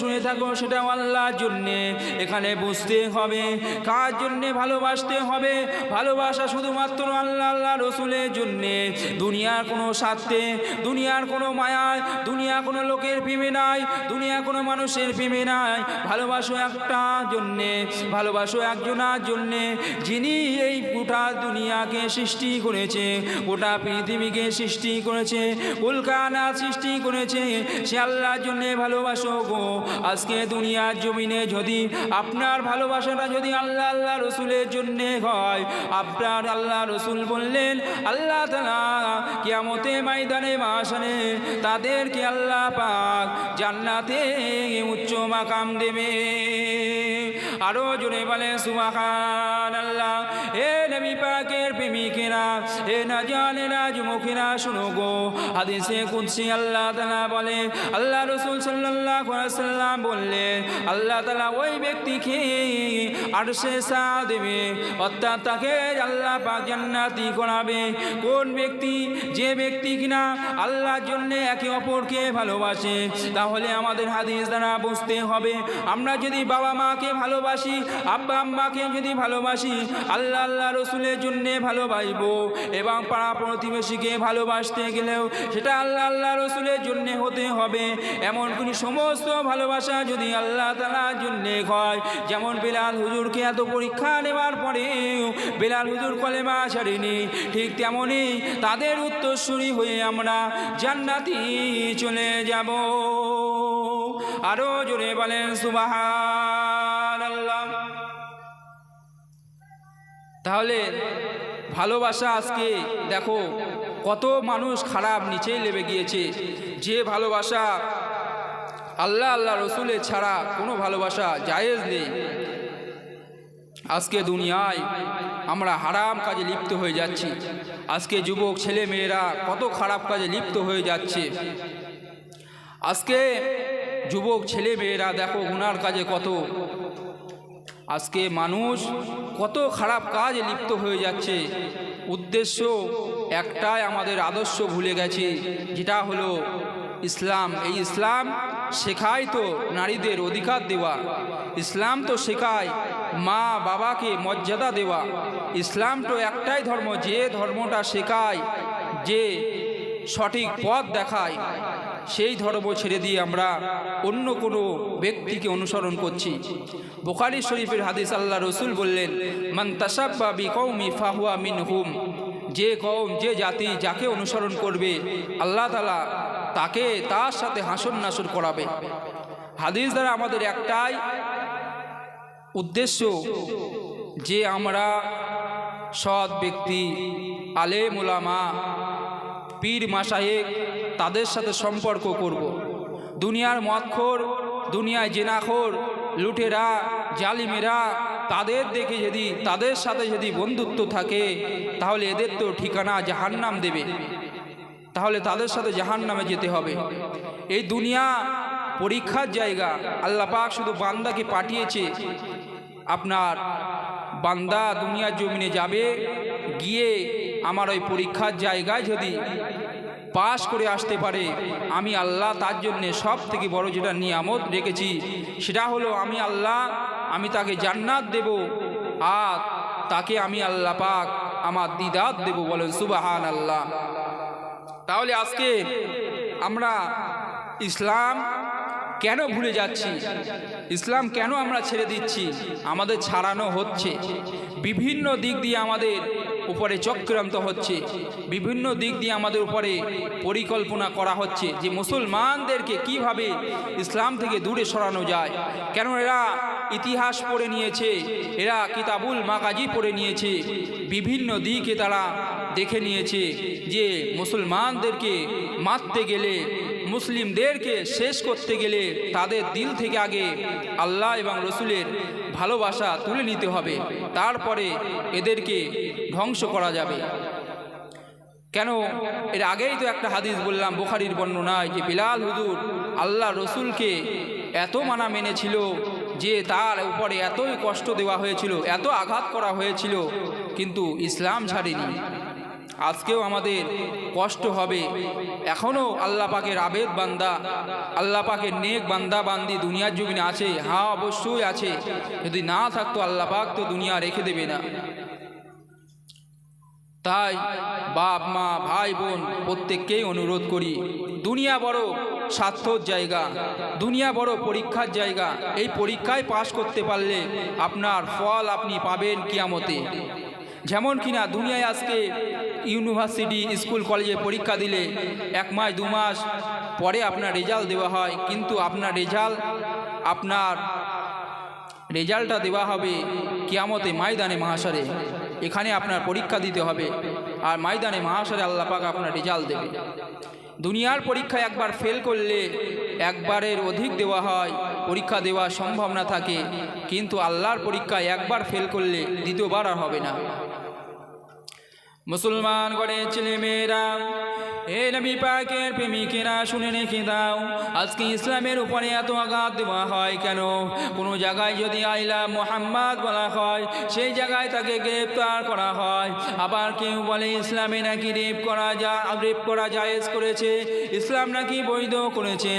শুনে থাকো, সেটা আল্লাহর জন্যে। এখানে বুঝতে হবে, কার জন্যে ভালোবাসতে হবে? ভালোবাসা শুধুমাত্র আল্লাহ আল্লাহ রসুলের জন্যে। দুনিয়ার কোনো স্বার্থে, দুনিয়ার কোনো মায়ায় দুনিয়া কোনো লোকের প্রেমে নাই দুনিয়া কোনো মানুষের প্রেমে নাই। ভালোবাসো একটা জন্যে, ভালোবাসো একজনার জন্যে। যিনি এই গোটা দুনিয়াকে সৃষ্টি করেছে, গোটা পৃথিবীকে সৃষ্টি করেছে কলকাতা সৃষ্টি করেছে, সে আল্লাহর জন্যে ভালোবাসো গো। আজকে দুনিয়ার জমিনে যদি আপনার ভালোবাসাটা যদি আল্লাহ আল্লাহ রসুলের জন্যে হয়, আপনার আল্লাহ রসুল বললেন, আল্লাহ তালা কিয়ামতে ময়দানে মাসানে তাদেরকে আল্লাহ পাক জান্নাতে উচ্চ মাকাম দেবে। আরও জোরে বলে সুমাখান আল্লাহ পাকের না জানে না যুমুখেরা শুনো গো। হাদিসে কুদসি আল্লাহ তালা আল্লাহ রসুল সাল্লাম বললেন আল্লাহ তালা ওই ব্যক্তিকে দেবে, অর্থাৎ তাকে কোন ব্যক্তি? যে ব্যক্তি কিনা আল্লাহর জন্য একে অপরকে ভালোবাসে, তাহলে আমাদের হাদিস দ্বারা বুঝতে হবে। আমরা যদি বাবা মাকে ভালোবাসি, আব্বা আম্মাকে যদি ভালোবাসি, আল্লাহ আল্লাহ রসুলের জন্যে ভালোবাসবো। এবং পাড়া প্রতিবেশীকে ভালোবাসতে গেলেও সেটা আল্লাহ আল্লাহ রসুলের জন্যে হতে হবে। এমন কোনো সমস্ত ভালোবাসা যদি আল্লাহ তালার জন্যে হয়, যেমন বেলাল হুজুরকে এত পরীক্ষা নেওয়ার পরেও বেলাল হুজুর কলেমা ছাড়িনি, ঠিক তেমনই তাদের উত্তরসূরি হয়ে আমরা জান্নাতি চলে যাব। আরও জোরে বলেন সুবাহান আল্লাহ তাহলে ভালোবাসা আজকে দেখো, কত মানুষ খারাপ নিচেই লেবে গিয়েছে। যে ভালোবাসা আল্লাহ আল্লাহ রসুলের ছাড়া কোনো ভালোবাসা জায়েজ নেই। আজকে দুনিয়ায় আমরা হারাম কাজে লিপ্ত হয়ে যাচ্ছি। আজকে যুবক ছেলে মেয়েরা কত খারাপ কাজে লিপ্ত হয়ে যাচ্ছে। আজকে যুবক ছেলে মেয়েরা দেখো গুনার কাজে কত আজকে মানুষ কত খারাপ কাজে লিপ্ত হয়ে যাচ্ছে। উদ্দেশ্য একটাই আমাদের আদর্শ ভুলে গেছে, যেটা হলো ইসলাম। এই ইসলাম শেখায় তো নারীদের অধিকার দেওয়া। ইসলাম তো শেখায় মা বাবাকে মর্যাদা দেওয়া। ইসলাম তো একটাই ধর্ম, যে ধর্মটা শেখায় যে সঠিক পথ দেখায়, সেই ধর্ম ছেড়ে দিয়ে আমরা অন্য কোনো ব্যক্তিকে অনুসরণ করছি। বোখারি শরীফের হাদিস আল্লাহ রসুল বললেন, মান তাসাব্বা কৌমি ফাহুয়া মিন হুম যে কৌম যে জাতি যাকে অনুসরণ করবে, আল্লাহ তালা তাকে তার সাথে হাসন নাসর করাবে। হাদিস দ্বারা আমাদের একটাই উদ্দেশ্য যে আমরা সৎ ব্যক্তি আলে মোলামা পীর মাসায়েক তাদের সাথে সম্পর্ক করব। দুনিয়ার মদখোর, দুনিয়ায় জেনাখোর, লুটেরা, জালিমেরা তাদের দেখে যদি, তাদের সাথে যদি বন্ধুত্ব থাকে, তাহলে এদের তো ঠিকানা জাহান্নাম দেবে। তাহলে তাদের সাথে জাহান্নামে যেতে হবে। এই দুনিয়া পরীক্ষার জায়গা। আল্লাহ পাক শুধু বান্দাকে পাঠিয়েছে। আপনার বান্দা দুনিয়ার জমিনে যাবে, গিয়ে আমার ওই পরীক্ষার জায়গায় যদি পাশ করে আসতে পারে, আমি আল্লাহ তার জন্যে সব থেকে বড় যেটা নিয়ামত রেখেছি, সেটা হলো আমি আল্লাহ, আমি তাকে জান্নাত দেব, আর তাকে আমি আল্লাহ পাক আমার দিদাত দেব বলেন সুবাহান আল্লাহ তাহলে আজকে আমরা ইসলাম কেন ভুলে যাচ্ছি? ইসলাম কেন আমরা ছেড়ে দিচ্ছি? আমাদের ছাড়ানো হচ্ছে। বিভিন্ন দিক দিয়ে আমাদের উপরে চক্রান্ত হচ্ছে। বিভিন্ন দিক দিয়ে আমাদের উপরে পরিকল্পনা করা হচ্ছে যে মুসলমানদেরকে কীভাবে ইসলাম থেকে দূরে সরানো যায়। কেন এরা ইতিহাস পড়ে নিয়েছে? এরা কিতাবুল মাকাজি পড়ে নিয়েছে। বিভিন্ন দিকে তারা দেখে নিয়েছে যে মুসলমানদেরকে মারতে গেলে মুসলিমদেরকে শেষ করতে গেলে তাদের দিল থেকে আগে আল্লাহ এবং রসুলের ভালোবাসা তুলে নিতে হবে। তারপরে এদেরকে ধ্বংস করা যাবে। কেন? এর আগেই তো একটা হাদিস বললাম, বোখারির বর্ণনায় যে বিলাল হুজুর আল্লাহ রসুলকে এত মানা মেনেছিল যে তার উপরে এতই কষ্ট দেওয়া হয়েছিল, এত আঘাত করা হয়েছিল, কিন্তু ইসলাম ছাড়েনি। আজকেও আমাদের কষ্ট হবে। এখনও আল্লাহ পাকের আবেদ বান্দা, আল্লাহ পাকের নেক বান্দা বান্দি দুনিয়ার জমিনে আছে হ্যাঁ অবশ্যই আছে। যদি না থাকতো আল্লাহ পাক তো দুনিয়া রেখে দেবে না। তাই বাপ, মা, ভাই, বোন, প্রত্যেককেই অনুরোধ করি, দুনিয়া বড় স্বার্থর জায়গা, দুনিয়া বড় পরীক্ষার জায়গা। এই পরীক্ষায় পাশ করতে পারলে আপনার ফল আপনি পাবেন কিয়ামতে। যেমন কিনা দুনিয়ায় আজকে ইউনিভার্সিটি, স্কুল, কলেজে পরীক্ষা দিলে এক মাস, দু মাস পরে আপনার রেজাল্ট দেওয়া হয়। কিন্তু আপনার রেজাল্ট, আপনার রেজাল্টটা দেওয়া হবে কিয়ামতে ময়দানে মহাসারে এখানে আপনার পরীক্ষা দিতে হবে আর ময়দানে মহাসারে আল্লাহ পাক আপনার রেজাল্ট দেবে। দুনিয়ার পরীক্ষা একবার ফেল করলে একবারের অধিক দেওয়া হয়। পরীক্ষা দেওয়া সম্ভব না থাকে, কিন্তু আল্লাহর পরীক্ষা একবার ফেল করলে দ্বিতীয়বার আর হবে না। মুসলমান গড়ে ছেলে মেয়েরা হে নবী পাকের প্রেমিকেরা, শুনে রেখে দাও, আজকে ইসলামের উপরে এত আঘাত দেওয়া হয় কেন? কোনো জায়গায় যদি আইলা মোহাম্মদ বলা হয়, সেই জায়গায় তাকে গ্রেপ্তার করা হয়। আবার কেউ বলে, ইসলামে নাকি রেপ করা যা, রেপ করা জায়েজ করেছে, ইসলাম নাকি বৈধ করেছে।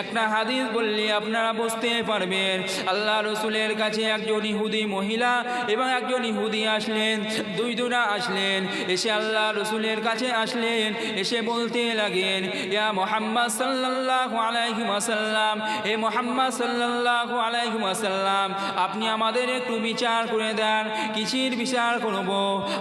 একটা হাদিস বললে আপনারা বুঝতে পারবেন, আল্লাহ রসুলের কাছে একজন ইহুদি মহিলা এবং একজন ইহুদি আসলেন, দুই দুরা আসলেন, এসে আল্লাহ রসুলের কাছে আসলেন, এসে বলতে লাগেন, ইয়া মোহাম্মদ সাল্লাল্লাহু আলাইহি ওয়াসাল্লাম হে মোহাম্মদ সাল্লাল্লাহু আলাইহি ওয়াসাল্লাম, আপনি আমাদের একটু বিচার করে দেন, কিসের বিচার করব?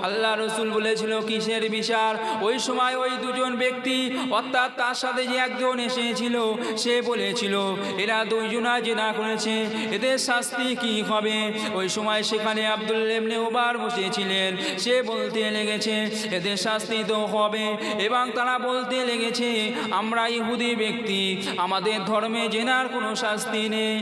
আল্লাহ রসুল বলেছিল, কিসের বিচার? ওই সময় ওই দুজন ব্যক্তি, অর্থাৎ তার সাথে যে একজন এসেছিল, সে বলেছিল, এরা দুইজনা জেনা করেছে, এদের শাস্তি কি হবে? ওই সময় সেখানে আবদুল্লেমনে ওবার বসেছিলেন, সে বলতে লেগেছে, এদের শাস্তি তো হবে এবং তারা বলতে লেগেছে। আমরা ইহুদি ব্যক্তি, আমাদের ধর্মে জেনার কোনো শাস্তি নেই।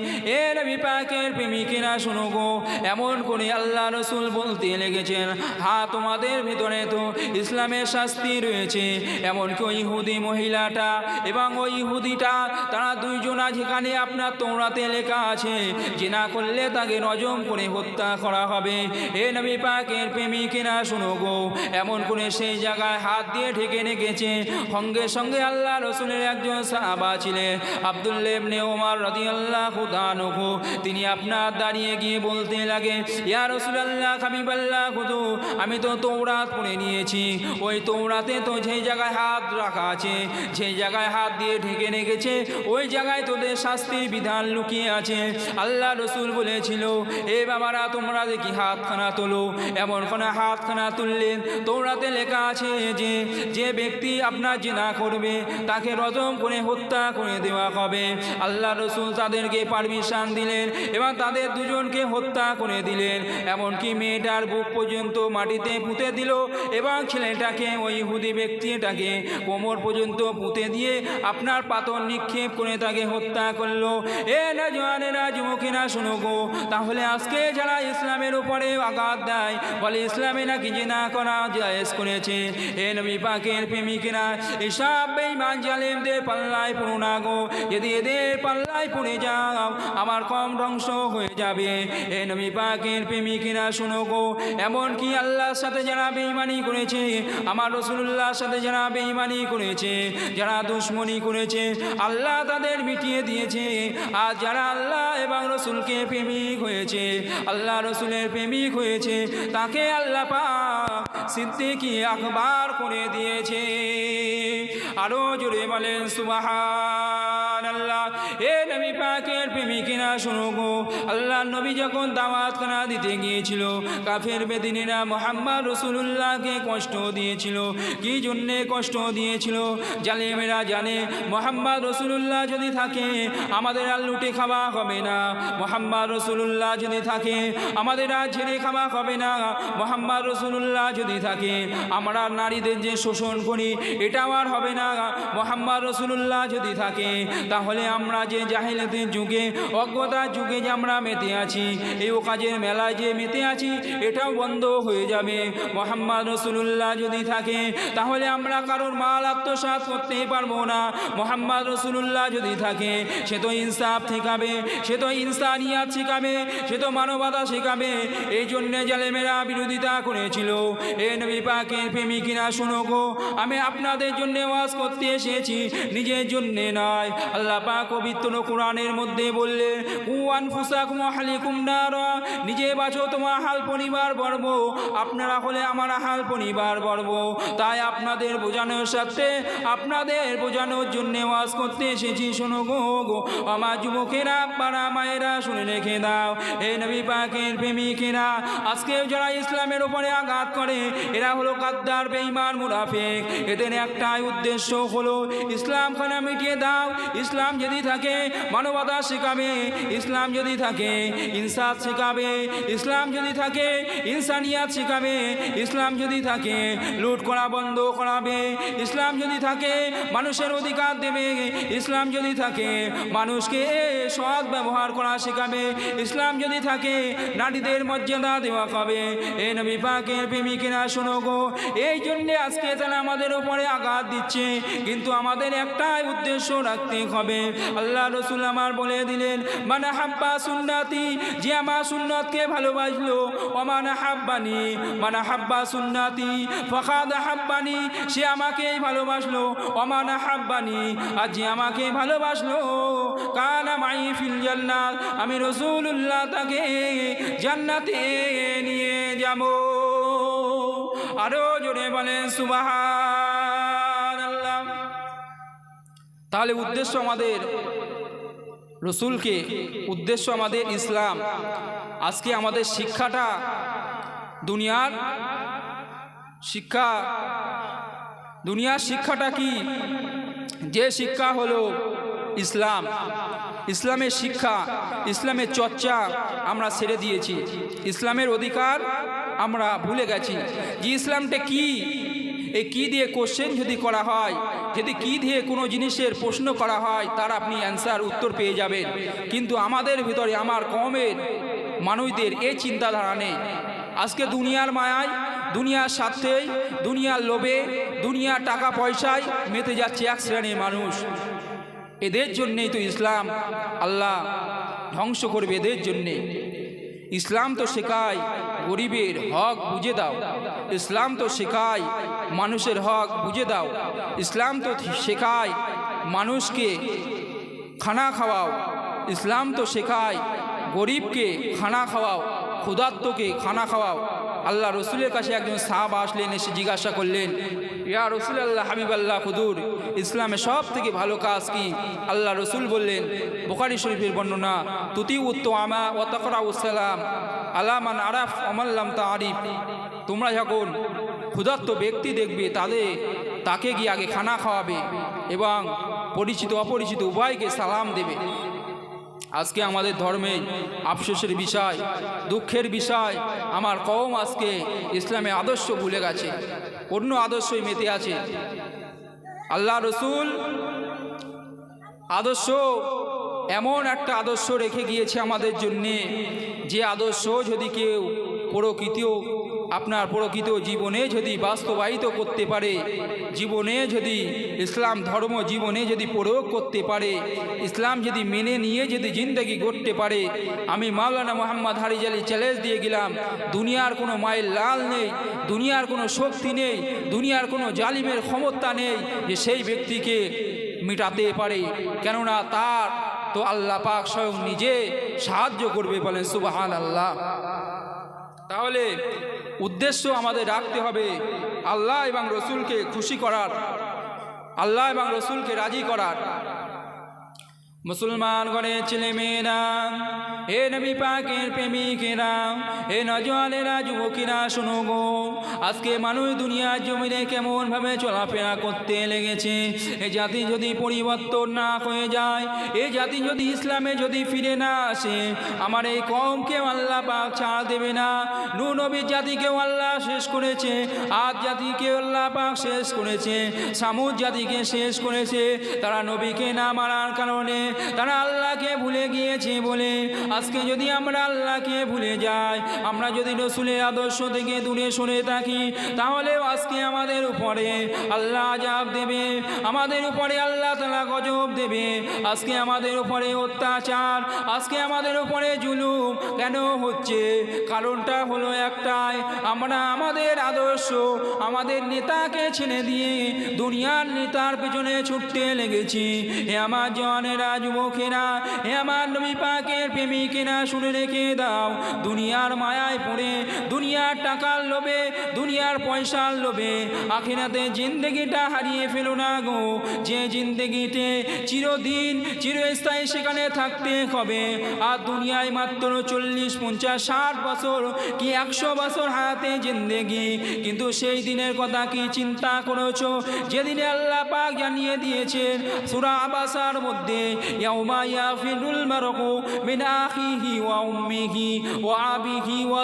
এর বিপাকের প্রেমিকেরা, শুনো গো, এমন করে আল্লাহ রসুল বলতে লেগেছেন হ্যাঁ তোমাদের ভিতরে তো ইসলামের শাস্তি রয়েছে। এমনকি ওই ইহুদি মহিলাটা এবং ওই ইহুদিটা, তারা দুইজনা যেখানে আপনার তোমরাতে লেখা আছে, জেনা করলে তাকে নজম করে হত্যা করা হবে। এ নবী পাকের প্রেমিকেরা, শুনো গো, এমন করে সেই জায়গায় হাত দিয়ে ঢেকে রেখেছে। সঙ্গে সঙ্গে আল্লাহ রসুলের একজন সাহাবা ছিলেন। আবদুল্লেবনে ওমার রদি আল্লাহ খুদানুহু তিনি আপনার দাঁড়িয়ে গিয়ে বলতে লাগে ইয়া রসুল আল্লাহ খাবিবাল্লাহ খুদু আমি তো তৌরাত পড়ে নিয়েছি। ওই তৌরাতে তো যেই জায়গায় হাত রাখা আছে সেই জায়গায় হাত দিয়ে ঢেকে রেখেছে, ওই জায়গায় তোদের শাস্তির বিধান লুকিয়ে আছে। আল্লাহ রসুল বলেছিল, এ বাবারা, তোমরা দেখি হাতখানা তোলো। এমন কোনো হাতখানা তুললেন। তৌরাতে লেখা আছে যে যে ব্যক্তি আপনার জেনা করবে, তাকে রজম করে হত্যা করে দেওয়া হবে। আল্লাহ রসুল তাদেরকে পারমিশন দিলেন এবং তাদের দুজনকে হত্যা করে দিলেন। এমনকি মেয়েটার বুক পর্যন্ত মাটিতে পুঁতে দিল এবং ছেলেটাকে ওই হুদি ব্যক্তিটাকে কোমর পর্যন্ত পুঁতে দিয়ে আপনার পাতন নিক্ষেপ করে তাকে হত্যা করল। এ না জোয়ানেরা যুবকেরা, শোনো গো, তাহলে আজকে যারা ইসলামের উপরে আঘাত দেয়, বলে ইসলামে নাকি না করা জায়েজ করেছে? এ নবী পাকের প্রেমিকেরা এসব বেঈমান জালেমদের পাল্লায় পড়ো না গো। যদি এদের পাল্লায় পড়ে যাও, আমার কম ধ্বংস হয়ে যাবে। এ নবী পাকের প্রেমিকেরা শোনো গো, এমনকি আল্লাহর সাথে যারা বেঈমানি করেছে, আমার রসুল্লাহর সাথে যারা বেঈমানি করেছে, যারা দুশ্মনী করেছে, আল্লাহ তাদের মিটিয়ে দিয়েছে। আর যারা আল্লাহ এবং রসুলকে প্রেমিক হয়েছে, আল্লাহ রসুলের প্রেমিক হয়েছে, তাকে আল্লাহ পাক সিদ্দিকি আকবার করে দিয়েছে। আরও জুড়ে বলেন সুবাহ এ নবী পাকের প্রেমিকিনা শোনো গো। আল্লাহ নবী যখন দাওয়াত খানা দিতে গিয়েছিল, কাফের বেদিনীরা মোহাম্মদ রসুল্লাহকে কষ্ট দিয়েছিল। কি জন্যে কষ্ট দিয়েছিল? জালেমেরা জানে, মোহাম্মদ রসুল্লাহ যদি থাকে, আমাদের আর লুটে খাওয়া হবে না। মোহাম্মদ রসুল্লাহ যদি থাকে, আমাদের আর ছেড়ে খাওয়া হবে না। মোহাম্মদ রসুল্লাহ যদি থাকে, আমরা নারীদের যে শোষণ করি, এটাও আর হবে না। মোহাম্মদ রসুল্লাহ যদি থাকে, তাহলে আমরা যে জাহিলাতের যুগে অজ্ঞ অজ্ঞতার যুগে যে আমরা মেতে আছি এই কাজের মেলায় যে মেতে আছি, এটাও বন্ধ হয়ে যাবে। মোহাম্মদ রসুল্লাহ যদি থাকে, তাহলে আমরা কারোর মাল আত্মসাৎ করতে পারব না। মোহাম্মদ রসুল্লাহ যদি থাকে, সে তো ইনসাফ শেখাবে সে তো ইনসানিয়াত শেখাবে সে তো মানবতা শেখাবে এই জন্যে জালেমেরা বিরোধিতা করেছিল। এ নবী পাকের প্রেমিকিরা, শুনো গো, আমি আপনাদের জন্য ওয়াজ করতে এসেছি, নিজের জন্যে নয়। আল্লাহ পাক পবিত্র কোরআনের মধ্যে বললে কুয়ান নিজে বাঁচো, তোমার হাল পরিবার বর্ব আপনারা হলে আমার হাল পরিবার বর্ব তাই আপনাদের বোঝানোর সাথে আপনাদের বোঝানোর জন্য ওয়াজ করতে এসেছি। শোনো গো গো। আমার যুবকেরা, পাড়া মায়েরা, শুনে রেখে দাও। এই নবী পাকের প্রেমিকেরা, আজকেও যারা ইসলামের উপরে আঘাত করে, এরা হলো কাদ্দার, বেঈমান, মুনাফিক। এদের একটাই উদ্দেশ্য হলো ইসলাম খানা মিটিয়ে দাও। ইসলাম যদি থাকে, মানবতা শেখাবে। ইসলাম যদি থাকে, ইনসাফ শেখাবে। ইসলাম যদি থাকে, ইনসানিয়াত শেখাবে। ইসলাম যদি থাকে, লুট করা, বন্ধ করাবে। ইসলাম যদি থাকে, মানুষের অধিকার দেবে। ইসলাম যদি থাকে, মানুষকে সৎ ব্যবহার করা শেখাবে। ইসলাম যদি থাকে, নারীদের মর্যাদা দেওয়া হবে। এ নবী পাকের প্রেমিকেরা, শোনো গো, এই জন্যে আজকে তারা আমাদের উপরে আঘাত দিচ্ছে। কিন্তু আমাদের একটাই উদ্দেশ্য রাখতে হবে। আল্লাহ রসুল আমার বলে দিলেন মানে হাব্বা সুন্নাতি, যে আমার সুন্নতকে ভালোবাসলো অমানা হাব্বানি মানে হাব্বা সুন্নাতি ফখাদ হাব্বানি সে আমাকেই ভালোবাসলো অমানা হাব্বানি আর যে আমাকে ভালোবাসলো, কানা মাই ফিল জান্নাত, আমি রসুল্লাহ তাকে জান্নাতে নিয়ে যাব। আরও জোরে বলেন আল্লাহ তাহলে উদ্দেশ্য আমাদের রসুলকে উদ্দেশ্য আমাদের ইসলাম। আজকে আমাদের শিক্ষাটা দুনিয়ার শিক্ষা। দুনিয়ার শিক্ষাটা কি? যে শিক্ষা হলো ইসলাম। ইসলামের শিক্ষা, ইসলামের চর্চা আমরা ছেড়ে দিয়েছি। ইসলামের অধিকার আমরা ভুলে গেছি। যে ইসলামটা কি? এই কি দিয়ে কোশ্চেন যদি করা হয়, যদি কি দিয়ে কোনো জিনিসের প্রশ্ন করা হয়, তার আপনি অ্যান্সার উত্তর পেয়ে যাবেন। কিন্তু আমাদের ভিতরে, আমার কমের মানুষদের এই চিন্তাধারা নেই। আজকে দুনিয়ার মায়ায়, দুনিয়ার স্বার্থেই দুনিয়ার লোভে, দুনিয়ার টাকা পয়সায় মেতে যাচ্ছে এক শ্রেণির মানুষ। এদের জন্যেই তো ইসলাম আল্লাহ ধ্বংস করবে, এদের জন্যে। ইসলাম তো শেখায় গরিবের হক বুঝে দাও। ইসলাম তো শেখায়, মানুষের হক বুঝে দাও। ইসলাম তো শেখায়, মানুষকে খানা খাওয়াও। ইসলাম তো শেখায়, গরিবকে খানা খাওয়াও ক্ষুদাত্মকে খানা খাওয়াও। আল্লাহ রসুলের কাছে একজন সাহাব আসলেন, এসে জিজ্ঞাসা করলেন ইয়া রসুল আল্লাহ হাবিব আল্লাহ খুদুর ইসলামে সব থেকে ভালো কাজ কি? আল্লাহ রসুল বললেন বোকারি শরীফের বর্ণনা তুতি উত্ত আমা ও তকরা উসালাম আলামান আরাফ অমাল্লাম তা আরিফ তোমরা যখন ক্ষুধার্ত ব্যক্তি দেখবে, তাদের, তাকে গিয়ে আগে খানা খাওয়াবে এবং পরিচিত, অপরিচিত উভয়কে সালাম দেবে। আজকে আমাদের ধর্মে আফসোসের বিষয়, দুঃখের বিষয়। আমার কম আজকে ইসলামে আদর্শ ভুলে গেছে, অন্য আদর্শই মেতে আছে। আল্লাহ রসুল আদর্শ, এমন একটা আদর্শ রেখে গিয়েছে আমাদের জন্যে, যে আদর্শ যদি কেউ প্রকৃত আপনার প্রকৃত জীবনে যদি বাস্তবায়িত করতে পারে, জীবনে যদি ইসলাম ধর্ম জীবনে যদি প্রয়োগ করতে পারে, ইসলাম যদি মেনে নিয়ে যদি জিন্দগি গড়তে পারে, আমি মাওলানা মোহাম্মদ হারিজ আলী চ্যালেঞ্জ দিয়ে গেলাম, দুনিয়ার কোনো মায়ের লাল নেই, দুনিয়ার কোনো শক্তি নেই, দুনিয়ার কোনো জালিমের ক্ষমতা নেই যে সেই ব্যক্তিকে মিটাতে পারে। কেননা তার তো আল্লাহ পাক স্বয়ং নিজে সাহায্য করবে বলেন সুবাহান আল্লাহ তাহলে উদ্দেশ্য আমাদের রাখতে হবে আল্লাহ এবং রসুলকে খুশি করার আল্লাহ এবং রসুলকে রাজি করার। মুসলমান গণের ছেলে মেয়েরা হে নবী পাকের প্রেমিকেরা, হে নজওয়ানেরা, যুবকেরা, শোনো গো, আজকে মানুষ দুনিয়ার জমিনে কেমনভাবে চলাফেরা করতে লেগেছে? এ জাতি যদি পরিবর্তন না হয়ে যায়, এ জাতি যদি ইসলামে যদি ফিরে না আসে, আমার এই কমকে আল্লাহ পাক ছাড় দেবে না। নু নবীর জাতিকেও আল্লাহ শেষ করেছে, আদ জাতিকে আল্লাহ পাক শেষ করেছে, সামুদ জাতিকে শেষ করেছে, তারা নবীকে না মারার কারণে তারা আল্লাহকে ভুলে গিয়েছে বলে, আজকে যদি আমরা আল্লাহকে ভুলে যাই, আমরা যদি রসুলের আদর্শ থেকে দূরে সরে থাকি তাহলে আজকে আমাদের উপরে আল্লাহ আজাব দেবে, আমাদের উপরে আল্লাহ তালা গজব দেবে, আজকে আমাদের উপরে অত্যাচার, আজকে আমাদের উপরে জুলুম কেন হচ্ছে? কারণটা হলো একটাই, আমরা আমাদের আদর্শ, আমাদের নেতাকে ছেড়ে দিয়ে দুনিয়ার নেতার পেছনে ছুটতে লেগেছি। হে আমার জনেরা যুবকেরা হে আমার নবী পাকের প্রেমিকেরা শুনে রেখে দাও, দুনিয়ার মায়ায় পড়ে, দুনিয়ার টাকার লোভে, দুনিয়ার পয়সার লোভে, আখিরাতে জিন্দগিটা হারিয়ে ফেলো না গো। যে জিন্দগিতে চিরদিন, চিরস্থায়ী সেখানে থাকতে হবে। আর দুনিয়ায় মাত্র চল্লিশ, পঞ্চাশ, ষাট বছর, কি একশো বছর হাতে জিন্দেগি। কিন্তু সেই দিনের কথা কি চিন্তা করেছ? যেদিনে আল্লাহ পাক জানিয়ে দিয়েছেন, সুরা আবাসার মধ্যে ইয়াউমা ইয়াফিরুল মারকু মিন আখিহি ওয়া উম্মিহি ওয়া আবিহি ওয়া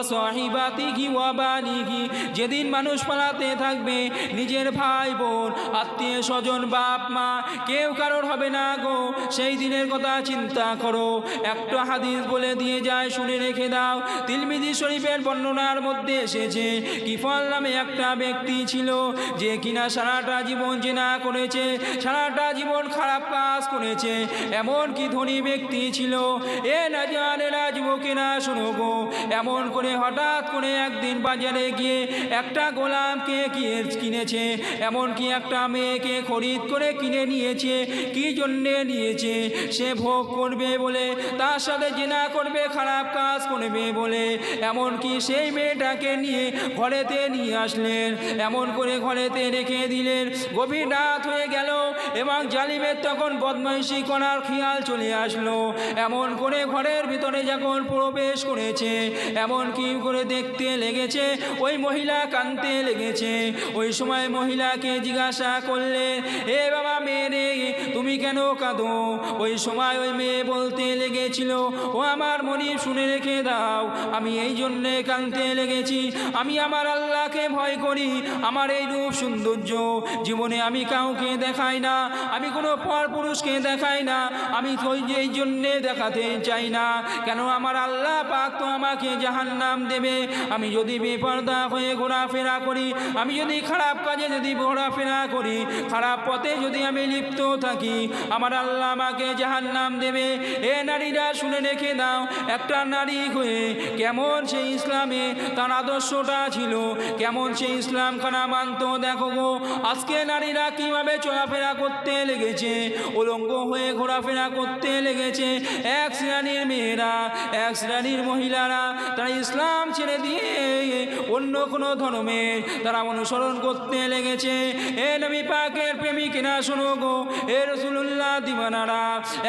যেদিন মানুষ পালাতে থাকবে, নিজের ভাই বোন আত্মীয় স্বজন বাপ মা কেউ কারোর হবে না গো। সেই দিনের কথা চিন্তা করো। একটা হাদিস বলে দিয়ে যায়, শুনে রেখে দাও। তিলমিদি শরীফের বর্ণনার মধ্যে এসেছে, কিফল নামে একটা ব্যক্তি ছিল যে কিনা সারাটা জীবন জেনা করেছে, সারাটা জীবন খারাপ কাজ করেছে। এমন কি ধনী ব্যক্তি ছিল? এ না জানেরা যুবকেরা শোনো গো। এমন করে হঠাৎ করে একদিন বাজারে গিয়ে একটা গোলামকে কিনে, কিনেছে। এমন কি একটা মেয়েকে খরিদ করে কিনে নিয়েছে। কি জন্যে নিয়েছে? সে ভোগ করবে বলে, তার সাথে জেনা করবে, খারাপ কাজ করবে বলে। এমন কি সেই মেয়েটাকে নিয়ে ঘরেতে নিয়ে আসলেন। এমন করে ঘরেতে রেখে দিলেন। গভীর রাত হয়ে গেল। এবং জালিমের তখন বদমাইশি করার খেয়াল চলে আসলো। এমন করে ঘরের ভিতরে যখন প্রবেশ করেছে, এমন কি করে দেখতে লেগেছে? ওই মহিলা কানতে লেগেছে। ওই সময় মহিলাকে জিজ্ঞাসা করলে, এ বাবা মেয়ে রে, তুমি কেন কাঁদো? ওই সময় ওই মেয়ে বলতে লেগেছিল, ও আমার মনি শুনে রেখে দাও। আমি এই জন্যে কাঁদতে লেগেছি। আমি আমার আল্লাহকে ভয় করি। আমার এই রূপ সৌন্দর্য। জীবনে আমি কাউকে দেখাই না। আমি কোনো পর পুরুষকে দেখাই না। আমি এই জন্যে দেখাতে চাই না। কেন আমার আল্লাহ পাক তো আমাকে জাহান নাম দেবে? আমি যদি বেপর্দা হয়ে ঘোরাফেরা করি, আমি যদি খারাপ কাজে যদি ঘোরাফেরা করি, খারাপ পথে যদি আমি লিপ্ত থাকি, আমার আল্লাহ আমাকে জাহান নাম দেবে। এ নারীরা শুনে রেখে দাও, একটা নারী হয়ে কেমন সেই ইসলামে তার আদর্শটা ছিল, কেমন সেই ইসলাম খানা মানত, দেখো গো। আজকে নারীরা কীভাবে চলাফেরা করতে লেগেছে, উলঙ্গ হয়ে ঘোরাফেরা করতে লেগেছে। এক শ্রেণির মেয়েরা, এক শ্রেণির মহিলারা, তারা ইসলাম ছেড়ে দিয়ে অন্য কোনো ধর্মের তারা অনুসরণ করতে লেগেছে। এ নবী পাকের প্রেমিকেরা শোনো গো, এ রসুল্লাহ দিবানারা,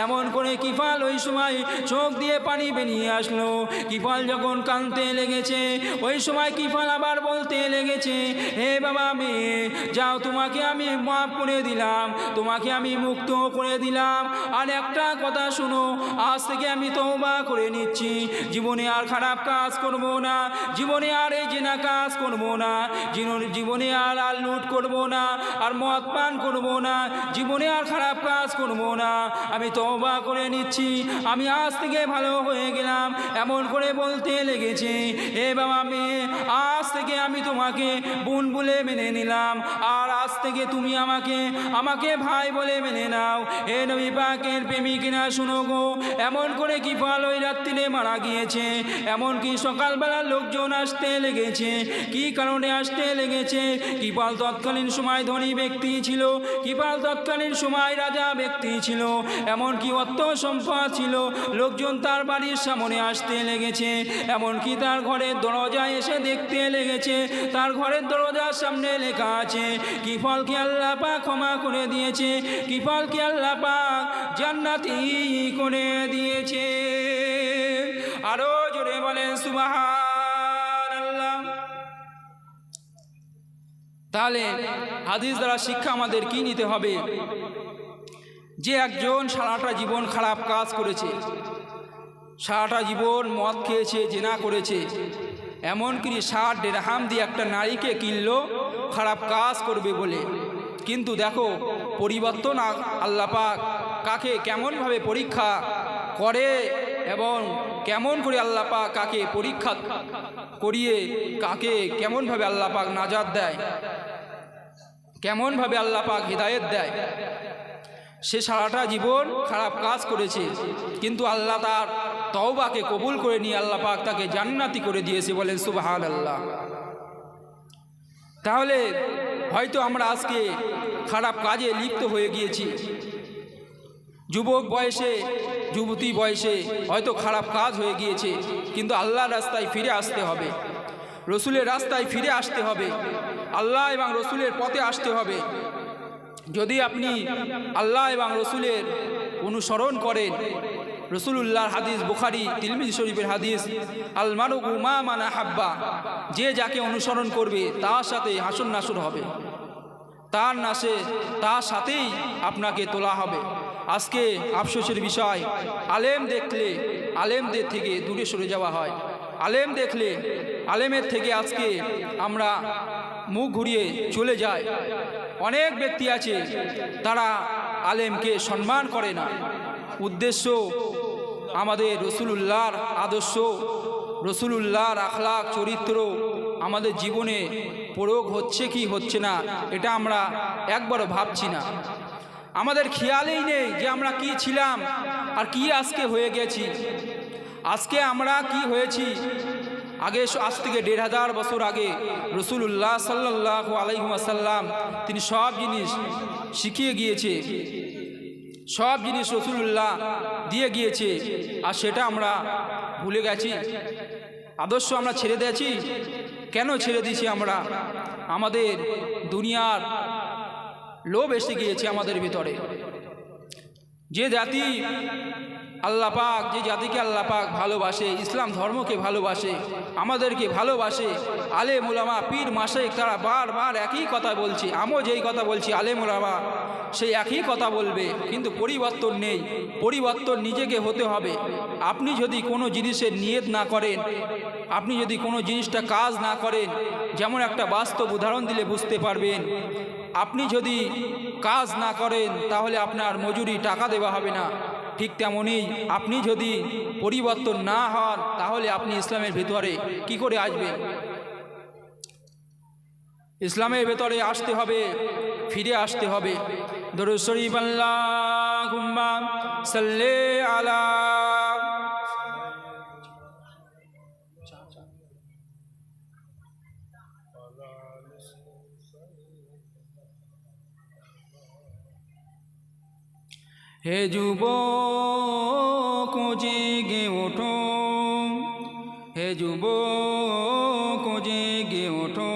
এমন করে কিফাল ওই সময় চোখ দিয়ে পানি বেরিয়ে আসলো। কিফাল যখন কানতে লেগেছে, ওই সময় কিফাল আবার বলতে লেগেছে, হে বাবা মেয়ে, যাও তোমাকে আমি মাফ করে দিলাম তোমাকে আমি মুক্ত করে দিলাম। আর একটা কথা শুনো, আজ থেকে আমি তওবা করে নিচ্ছি। জীবনে আর খারাপ কাজ করব না, জীবনে আর এই জেনা কাজ করব না, জীবনে আর আর লুট করব না, আর মদ পান করব না, জীবনে আর খারাপ কাজ করব না। আমি তওবা করে নিচ্ছি, আমি আজ থেকে ভালো হয়ে গেলাম, এমন করে বলতে লেগেছে এ বাবা মেয়ে, আজ থেকে আমি তোমাকে বোন বলে মেনে নিলাম, আর আজ থেকে তুমি আমাকে আমাকে ভাই বলে মেনে নাও। এ নবী পাকের প্রেমিকিনা শুনো গো, এমন করে কি ফল ওই রাত্রিরে মারা গিয়েছে। এমন কি সকালবেলা লোকজন আসতে লেগেছে। কি কারণে আসতে লেগেছে? কিপাল তৎকালীন সময় ধনী ব্যক্তি ছিল। কিপাল তৎকালীন সময় রাজা ব্যক্তি ছিল। এমন কি অর্থ সম্পদ ছিল। লোকজন তার বাড়ির সামনে আসতে লেগেছে। এমন কি তার ঘরের দরজায় এসে দেখতে লেগেছে। তার ঘরের দরজার সামনে লেখা আছে কি ফল কি আল্লাহ পাক ক্ষমা করে দিয়েছে কি ফল কি আল্লাহ পাক জান্নাতি করে দিয়েছে। আরও জোরে বলেন সুবাহান আল্লাহ তাহলে হাদিস দ্বারা শিক্ষা আমাদের কি নিতে হবে? যে একজন সারাটা জীবন খারাপ কাজ করেছে, সারাটা জীবন মদ খেয়েছে, জেনা করেছে এমনকি ষাট দেড়হাম দিয়ে একটা নারীকে কিনলো, খারাপ কাজ করবে বলে। কিন্তু দেখো পরিবর্তন আল্লাপাক কাকে কেমনভাবে পরীক্ষা করে এবং কেমন করে আল্লাহ পাক কাকে পরীক্ষা করিয়ে কাকে কেমনভাবে আল্লাহ পাক নাজাদ দেয়, কেমনভাবে আল্লাহ পাক হৃদায়ত দেয়, সে সারাটা জীবন খারাপ কাজ করেছে। কিন্তু আল্লাহ তার তওবাকে কবুল করে নিয়ে আল্লাহ পাক তাকে জান্নাতি করে দিয়েছে বলেন সুবাহান আল্লাহ তাহলে হয়তো আমরা আজকে খারাপ কাজে লিপ্ত হয়ে গিয়েছি। যুবক বয়সে, যুবতী বয়সে হয়তো খারাপ কাজ হয়ে গিয়েছে, কিন্তু আল্লাহর রাস্তায় ফিরে আসতে হবে। রসুলের রাস্তায় ফিরে আসতে হবে। আল্লাহ এবং রসুলের পথে আসতে হবে। যদি আপনি আল্লাহ এবং রসুলের অনুসরণ করেন, রসুলুল্লাহর হাদিস, বুখারি তিলমিজ শরীফের হাদিস আল মারুকু মা মানা হাব্বা, যে যাকে অনুসরণ করবে, তার সাথে হাসন নাসুর হবে। তার নাশে তার সাথেই আপনাকে তোলা হবে। আজকে আফসোসের বিষয়, আলেম দেখলে আলেমদের থেকে দূরে সরে যাওয়া হয়। আলেম দেখলে আলেমের থেকে আজকে আমরা মুখ ঘুরিয়ে চলে যাই। অনেক ব্যক্তি আছে, তারা আলেমকে সম্মান করে না। উদ্দেশ্য আমাদের রসুলুল্লাহর আদর্শ, রসুলুল্লাহর আখলাক চরিত্র আমাদের জীবনে প্রয়োগ হচ্ছে কি হচ্ছে না, এটা আমরা একবারও ভাবছি না। আমাদের খেয়ালেই নেই যে আমরা কি ছিলাম আর কি আজকে হয়ে গেছি। আজকে আমরা কি হয়েছি? আগে আজ থেকে দেড় হাজার বছর আগে রসুল্লাহ সাল্লাহ আলাইসাল্লাম তিনি সব জিনিস শিখিয়ে গিয়েছে। সব জিনিস রসুল্লাহ দিয়ে গিয়েছে। আর সেটা আমরা ভুলে গেছি। আদর্শ আমরা ছেড়ে দিয়েছি। কেন ছেড়ে দিয়েছি আমরা? আমাদের দুনিয়ার লোভ এসে গিয়েছে আমাদের ভিতরে। যে জাতি আল্লাহ পাক যে জাতিকে আল্লাহ পাক ভালোবাসে, ইসলাম ধর্মকে ভালোবাসে, আমাদেরকে ভালোবাসে আলে মুলামা পীর মাসেক তারা বারবার একই কথা বলছে, আমিও যেই কথা বলছি আলে মুলামা সেই একই কথা বলবে, কিন্তু পরিবর্তন নেই, পরিবর্তন নিজেকে হতে হবে। আপনি যদি কোনো জিনিসের নিয়ত না করেন, আপনি যদি কোনো জিনিসটা কাজ না করেন, যেমন একটা বাস্তব উদাহরণ দিলে বুঝতে পারবেন, আপনি যদি কাজ না করেন, তাহলে আপনার মজুরি টাকা দেওয়া হবে না। ঠিক তেমনই আপনি যদি পরিবর্তন না হন, তাহলে আপনি ইসলামের ভিতরে কি করে আসবেন? ইসলামের ভেতরে আসতে হবে, ফিরে আসতে হবে। সাল্লি আলা হে যুব জেগে ওঠো। হে যুব জেগে ওঠো।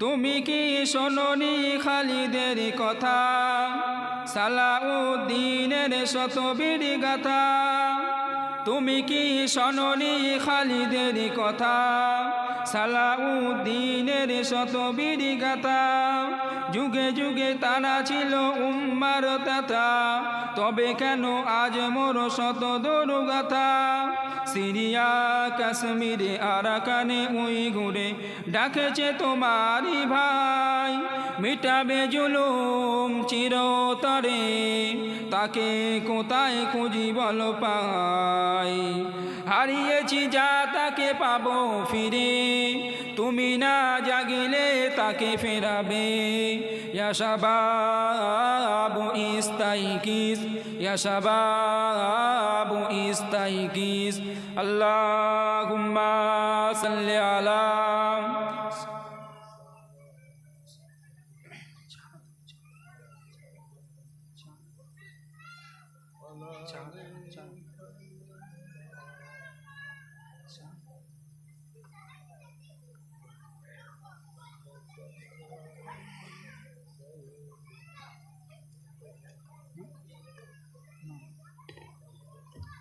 তুমি কি শোনি খালিদের কথা? সালাউদ্দিনের শতবীর গাথা। তুমি কি শোনি খালিদের কথা? সালাউদ্দিনের শতবীর গাথা। যুগে যুগে তারা ছিল উম্মার তাতা তবে কেন আজ মোর শত দুর্গাথা সিরিয়া, কাশ্মীরে, আরাকানে উই ঘুরে ডাকেছে তোমারই ভাই। মিটাবে জুলুম চিরতরে, তাকে কোথায় খুঁজি বল পাই? হারিয়েছি যা তাকে পাবো ফিরে তুমি না জাগিলে তাকে ফেরাবে। ইয়াশাবাবু ইস্তাইকিস ইয়াশাবাবু ইস্তাইকিস। আল্লাহুম্মা সাল্লি আলা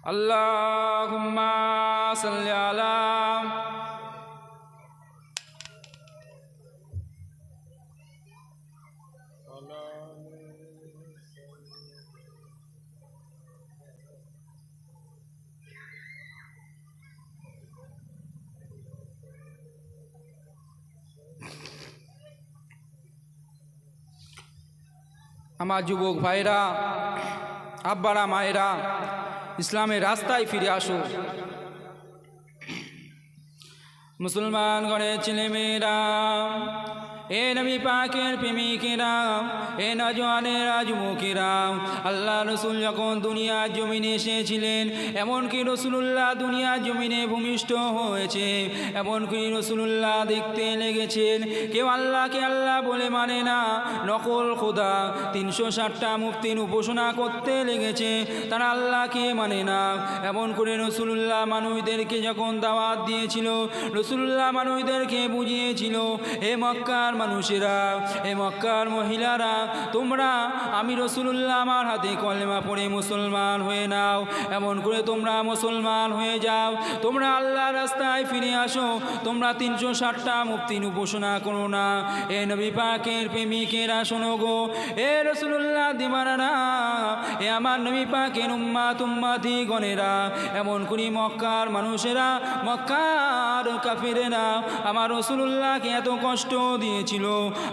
اللهم صل على আমার যুবক ভাইরা আব্বারা মায়েরা ইসলামের রাস্তায় ফিরে আসো মুসলমান ঘরের ছেলেমেয়েরা এ নবী পাকের প্রেমিকেরা, এ নজওয়ানেরা, যুবকেরা, আল্লাহ রসুল যখন দুনিয়ার জমিনে এসেছিলেন, এমনকি রসুল্লাহ দুনিয়ার জমিনে ভূমিষ্ঠ হয়েছে, এমনকি রসুল্লাহ দেখতে লেগেছেন, কেউ আল্লাহকে আল্লাহ বলে মানে না, নকল খোদা, তিনশো ষাটটা মুক্তির উপাসনা করতে লেগেছে, তারা আল্লাহকে মানে না, এমন করে রসুল্লাহ মানুষদেরকে যখন দাওয়াত দিয়েছিল রসুল্লাহ মানুষদেরকে বুঝিয়েছিল, হে মক্কার মানুষেরা, এ মক্কার মহিলারা, তোমরা আমি রসুল্লাহ আমার হাতে কলেমা পড়ে মুসলমান হয়ে নাও, এমন করে তোমরা মুসলমান হয়ে যাও। তোমরা আল্লাহ রাস্তায় ফিরে আসো, তোমরা তিনশো ষাটটা মুক্তির উপাসনা করো না। এ নবী পাকের প্রেমিকেরা শোনো গো, এ রসুল্লাহ দিমানারা এ আমার নবী পাকের উম্মা তুম্মাতি গণেরা, এমন করি মক্কার মানুষেরা, মক্কার কাফিরেরা, আমার রসুল্লাহকে এত কষ্ট দিয়েছিল।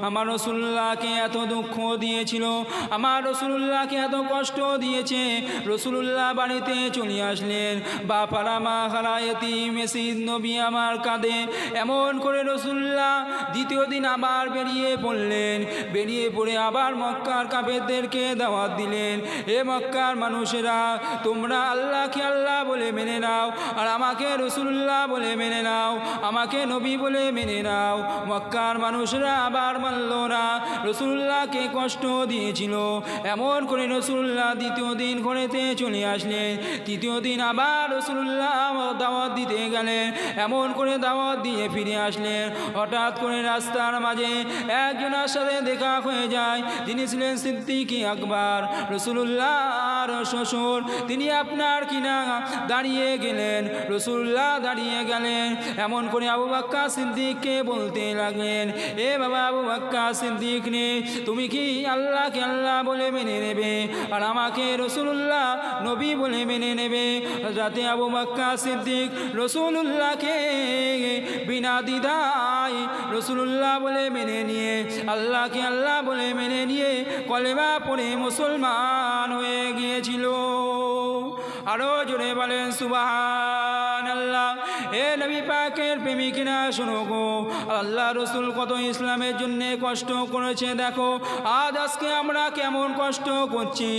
আমার রসুল্লাহকে এত দুঃখ দিয়েছিল। আমার রসুল্লাহকে এত কষ্ট দিয়েছে। রসুল্লাহ বাড়িতে চলে আসলেন। বাপারা মা খারা এতি মেসিদ নবী আমার কাঁধে। এমন করে রসুল্লাহ দ্বিতীয় দিন আবার বেরিয়ে পড়লেন। বেরিয়ে পড়ে আবার মক্কার কাফেরদেরকে দাওয়াত দিলেন। এ মক্কার মানুষেরা, তোমরা আল্লাহকে আল্লাহ বলে মেনে নাও আর আমাকে রসুল্লাহ বলে মেনে নাও। আমাকে নবী বলে মেনে নাও। মক্কার মানুষরা আবার মানল না রসুল্লাহকে কষ্ট দিয়েছিল। এমন করে রসুল্লাহ দ্বিতীয় দিন ঘরেতে চলে আসলেন। তৃতীয় দিন আবার রসুল্লাহ দাওয়াত দিতে গেলেন। এমন করে দাওয়াত দিয়ে ফিরে আসলেন। হঠাৎ করে রাস্তার মাঝে একজনের সাথে দেখা হয়ে যায়। তিনি ছিলেন সিদ্দিকি আকবর। রসুল্লাহর শ্বশুর, তিনি আপনার কিনা দাঁড়িয়ে গেলেন। রসুল্লাহ দাঁড়িয়ে গেলেন। এমন করে আবু বাক্কা সিদ্দিককে বলতে লাগলেন, এ বাবা আবু সিদ্দিক নে, তুমি কি আল্লাহকে আল্লাহ বলে মেনে নেবে? আর আমাকে রসুল্লাহ নবী বলে মেনে নেবে? যাতে আবু বাক্কা সিদ্দিক রসুল্লাহকে বিনা দ্বিধায় রসুল্লাহ বলে মেনে নিয়ে, আল্লাহকে আল্লাহ বলে মেনে নিয়ে কলেমা পড়ে মুসলমান হয়ে গিয়েছিল। আরও জোরে বলেন সুবাহান আল্লাহ এ নবী পাকের প্রেমিকরা, শোনো গো। আল্লাহ রসুল কত ইসলামের জন্যে কষ্ট করেছে, দেখো। আজ আজকে আমরা কেমন কষ্ট করছি?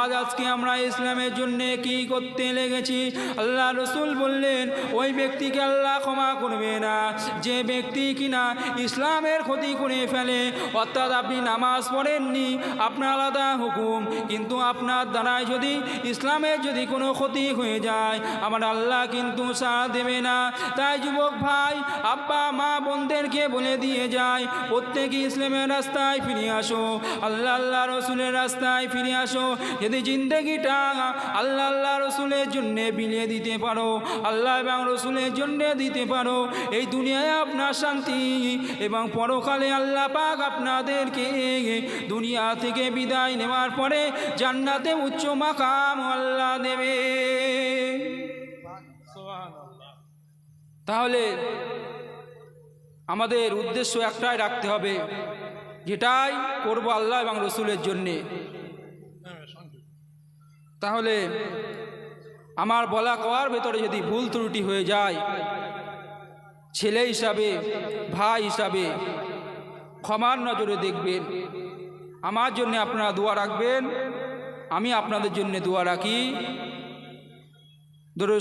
আজ আজকে আমরা ইসলামের জন্যে কি করতে লেগেছি? আল্লাহ রসুল বললেন, ওই ব্যক্তিকে আল্লাহ ক্ষমা করবে না। যে ব্যক্তি কিনা ইসলামের ক্ষতি করে ফেলে, অর্থাৎ আপনি নামাজ পড়েননি, আপনার আলাদা হুকুম। কিন্তু আপনার দ্বারায় যদি ইসলামের যদি কোনো ক্ষতি হয়ে যায়, আমার আল্লাহ কিন্তু সাড়া দেবে না। তাই যুবক ভাই, আব্বা, মা, বোনদেরকে বলে দিয়ে যায় প্রত্যেকে ইসলামের রাস্তায় ফিরে আসো। আল্লাহ আল্লাহ রসুলের রাস্তায় ফিরে আসো। যদি জিন্দগিটা আল্লাহ আল্লাহ রসুলের জন্যে বিলিয়ে দিতে পারো, আল্লাহ এবং রসুলের জন্যে দিতে পারো, এই দুনিয়ায় আপনার শান্তি এবং পরকালে আল্লাহ পাক আপনাদেরকে দুনিয়া থেকে বিদায় নেওয়ার পরে জান্নাতে উচ্চ মাকাম আল্লাহ দেবে। তাহলে আমাদের উদ্দেশ্য একটাই রাখতে হবে, যেটাই করব আল্লাহ এবং রসুলের জন্যে। তাহলে আমার বলা কওয়ার ভেতরে যদি ভুল ত্রুটি হয়ে যায়, ছেলে হিসাবে, ভাই হিসাবে ক্ষমার নজরে দেখবেন, আমার জন্য আপনারা দোয়া রাখবেন, আমি আপনাদের জন্য দোয়া রাখি।